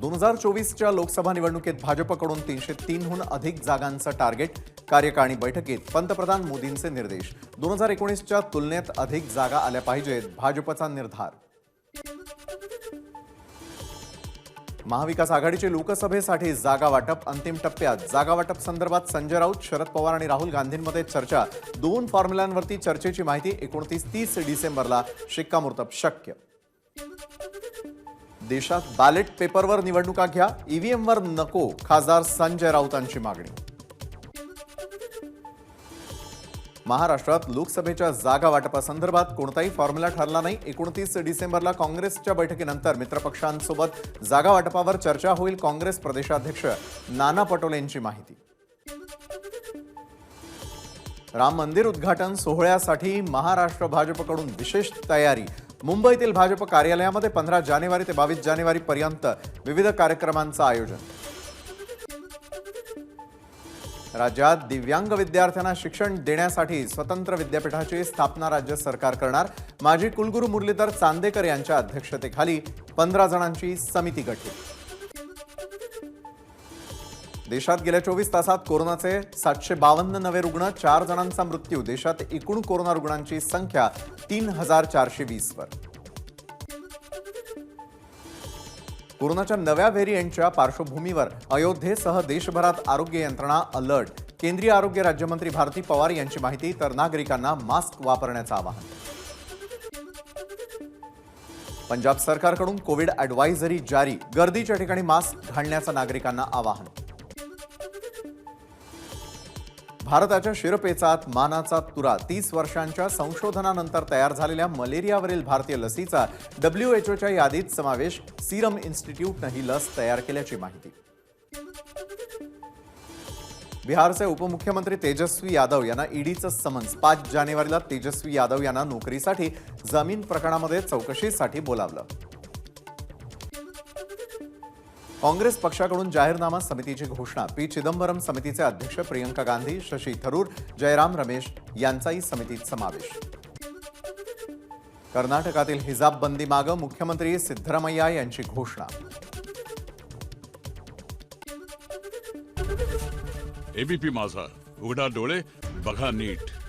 दोन हजार चोवीसच्या लोकसभा निवडणुकीत भाजपकडून तीनशे तीनहून अधिक जागांचं टार्गेट कार्यकारिणी बैठकीत पंतप्रधान मोदींचे निर्देश. दोन हजार एकोणीसच्या तुलनेत अधिक जागा आल्या पाहिजेत भाजपचा निर्धार. महाविकास आघाडीचे लोकसभेसाठी जागा वाटप अंतिम टप्प्यात. जागा वाटप संदर्भात संजय राऊत शरद पवार आणि राहुल गांधींमध्ये चर्चा. दोन फॉर्म्युल्यांवरती चर्चेची माहिती एकोणतीस तीस डिसेंबरला शिक्कामोर्तब. शक्य देशात बॅलेट पेपरवर निवडणुका घ्या ईव्हीएमवर नको खासदार संजय राऊतांची मागणी. महाराष्ट्रात लोकसभेच्या जागा वाटपासंदर्भात कोणताही फॉर्म्युला ठरला नाही. एकोणतीस डिसेंबरला काँग्रेसच्या बैठकीनंतर मित्रपक्षांसोबत जागा वाटपावर चर्चा होईल काँग्रेस प्रदेशाध्यक्ष नाना पटोलेंची माहिती. राम मंदिर उद्घाटन सोहळ्यासाठी महाराष्ट्र भाजपकडून विशेष तयारी मुंबईतील भाजप कार्यालयामध्ये पंधरा जानेवारी ते बावीस जानेवारी पर्यंत विविध कार्यक्रमांचं आयोजन. राज्यात दिव्यांग विद्यार्थ्यांना शिक्षण देण्यासाठी स्वतंत्र विद्यापीठाची स्थापना राज्य सरकार करणार. माजी कुलगुरू मुरलीधर चांदेकर यांच्या अध्यक्षतेखाली पंधरा जणांची समिती गठीत. देशात गेल्या चोवीस तासात कोरोनाचे सातशे बावन्न नवे रुग्ण चार जणांचा मृत्यू. देशात एकूण कोरोना रुग्णांची संख्या तीन हजार चारशे वीसवर. कोरोनाच्या नव्या व्हेरियंटच्या पार्श्वभूमीवर अयोध्येसह देशभरात आरोग्य यंत्रणा अलर्ट. केंद्रीय आरोग्य राज्यमंत्री भारती पवार यांची माहिती तर नागरिकांना मास्क वापरण्याचं आवाहन. पंजाब सरकारकडून कोविड ॲडवायझरी जारी गर्दीच्या ठिकाणी मास्क घालण्याचं नागरिकांना आवाहन. भारताच्या शिरपेचात मानाचा तुरा. तीस वर्षांच्या संशोधनानंतर तयार झालेल्या मलेरियावरील भारतीय लसीचा डब्ल्यू एच ओच्या यादीत समावेश. सिरम इन्स्टिट्यूटनं ही लस तयार केल्याची माहिती. बिहारचे उपमुख्यमंत्री तेजस्वी यादव यांना ईडीचं समन्स. पाच जानेवारीला तेजस्वी यादव यांना नोकरीसाठी जमीन प्रकरणामध्ये चौकशीसाठी बोलावलं. काँग्रेस पक्षाकडून जाहीरनामा समितीची घोषणा. पी. चिदंबरम समितीचे अध्यक्ष प्रियंका गांधी शशी थरूर जयराम रमेश यांचाही समितीत समावेश. कर्नाटकातील हिजाब बंदी मागं मुख्यमंत्री सिद्धरामय्या यांची घोषणा. एबीपी माझा. उघडा डोळे बघा नीट.